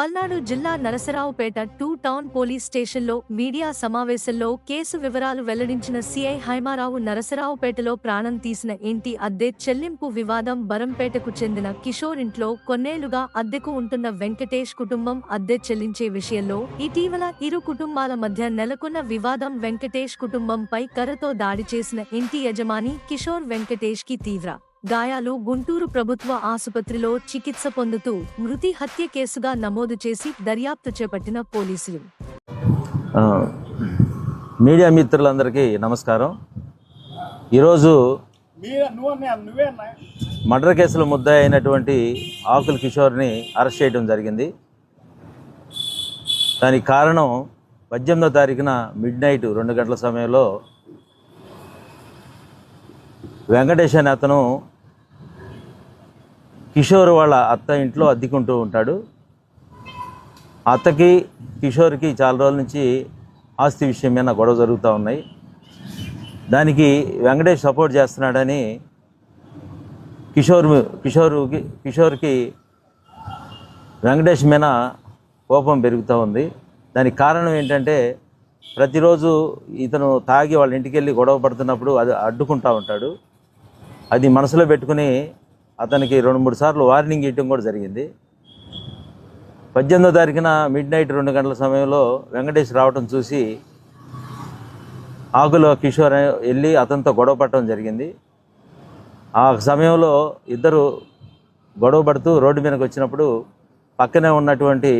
పల్నాడు జిల్లా Narasaraopet two town police స్టేషన్లో media సమావేశంలో కేసు వివరాలు వెల్లడించిన సీఐ హైమారావు నరసరావుపేటలో ప్రాణం తీసిన ఇంటి అద్దె చెల్లింపు వివాదం బరంపేటకు చెందిన కిషోర్ ఇంట్లో కొన్నేళ్ళుగా అద్దెకు ఉంటున్న వెంకటేష్ కుటుంబం అద్దె చెల్లించే విషయంలో ఇటీవల ఇరు కుటుంబాల మధ్య నెలకొన్న వివాదం వెంకటేష్ కుటుంబంపై కర్రతో దాడి చేసిన ఇంటి యజమాని కిషోర్ వెంకటేష్కి తీవ్ర గాయాలు గుంటూరు ప్రభుత్వ ఆసుపత్రిలో చికిత్స పొందుతూ మృతి హత్య కేసుగా నమోదు చేసి దర్యాప్తు చేపట్టిన పోలీసులు. మీడియా మిత్రులందరికీ నమస్కారం. ఈరోజు మర్డర్ కేసులో ముద్దాయి అయినటువంటి ఆకుల కిషోర్ని అరెస్ట్ చేయడం జరిగింది. దానికి కారణం పద్దెనిమిదో తారీఖున మిడ్ నైట్ రెండు గంటల సమయంలో వెంకటేష్ అనే అతను కిషోర్ వాళ్ళ అత్త ఇంట్లో అద్దెకుంటూ ఉంటాడు. అత్తకి కిషోర్కి చాలా రోజుల నుంచి ఆస్తి విషయం మీద గొడవ జరుగుతూ ఉన్నాయి. దానికి వెంకటేష్ సపోర్ట్ చేస్తున్నాడని కిషోర్ కిషోర్కి కిషోర్కి వెంకటేష్ మీద కోపం పెరుగుతూ ఉంది. దానికి కారణం ఏంటంటే ప్రతిరోజు ఇతను తాగి వాళ్ళ ఇంటికి వెళ్ళి గొడవ పడుతున్నప్పుడు అది అడ్డుకుంటూ ఉంటాడు. అది మనసులో పెట్టుకుని అతనికి రెండు మూడు సార్లు వార్నింగ్ ఇవ్వడం కూడా జరిగింది. పద్దెనిమిదో తారీఖున మిడ్ నైట్ రెండు గంటల సమయంలో వెంకటేష్ రావటం చూసి ఆకుల కిషోర్ వెళ్ళి అతనితో గొడవ పడటం జరిగింది. ఆ సమయంలో ఇద్దరు గొడవ పడుతూ రోడ్డు మీదకి వచ్చినప్పుడు పక్కనే ఉన్నటువంటి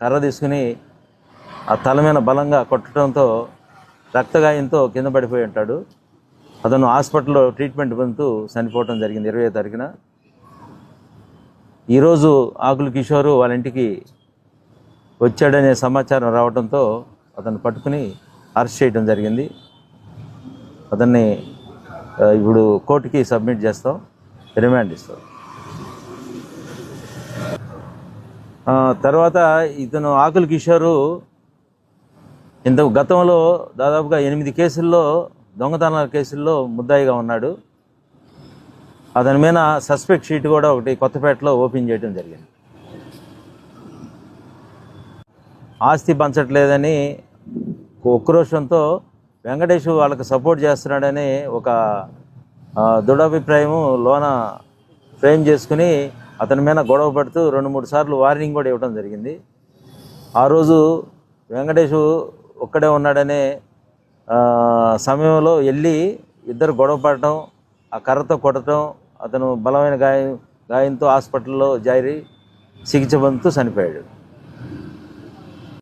కర్ర తీసుకుని ఆ తల మీద బలంగా కొట్టడంతో రక్తగాయంతో కింద పడిపోయి ఉంటాడు. అతను హాస్పిటల్లో ట్రీట్మెంట్ పొందుతూ చనిపోవటం జరిగింది ఇరవై తారీఖున. ఈరోజు ఆకులు కిషోరు వాళ్ళ ఇంటికి వచ్చాడనే సమాచారం రావడంతో అతను పట్టుకుని అరెస్ట్ చేయడం జరిగింది. అతన్ని ఇప్పుడు కోర్టుకి సబ్మిట్ చేస్తాం. రిమాండ్ ఇస్తాం. తర్వాత ఇతను ఆకుల కిషోరు ఇంత గతంలో దాదాపుగా ఎనిమిది కేసుల్లో దొంగతనాల కేసుల్లో ముద్దాయిగా ఉన్నాడు. అతని మీద సస్పెక్ట్ షీట్ కూడా ఒకటి కొత్తపేటలో ఓపెన్ చేయడం జరిగింది. ఆస్తి పంచట్లేదని ఉక్రోషంతో వెంకటేష్ వాళ్ళకి సపోర్ట్ చేస్తున్నాడని ఒక ఆ, దృఢాభిప్రాయము లోన ఫ్రేమ్ చేసుకుని అతని మీద గొడవ పడుతూ రెండు మూడు సార్లు వార్నింగ్ కూడా ఇవ్వడం జరిగింది. ఆ రోజు వెంకటేష్ ఒక్కడే ఉన్నాడనే సమయంలో వెళ్ళి ఇద్దరు గొడవ పడటం ఆ కర్రతో కొట్టడం అతను బలమైన గాయం గాయంతో హాస్పిటల్లో జారి చికిత్స పొందుతూ చనిపోయాడు.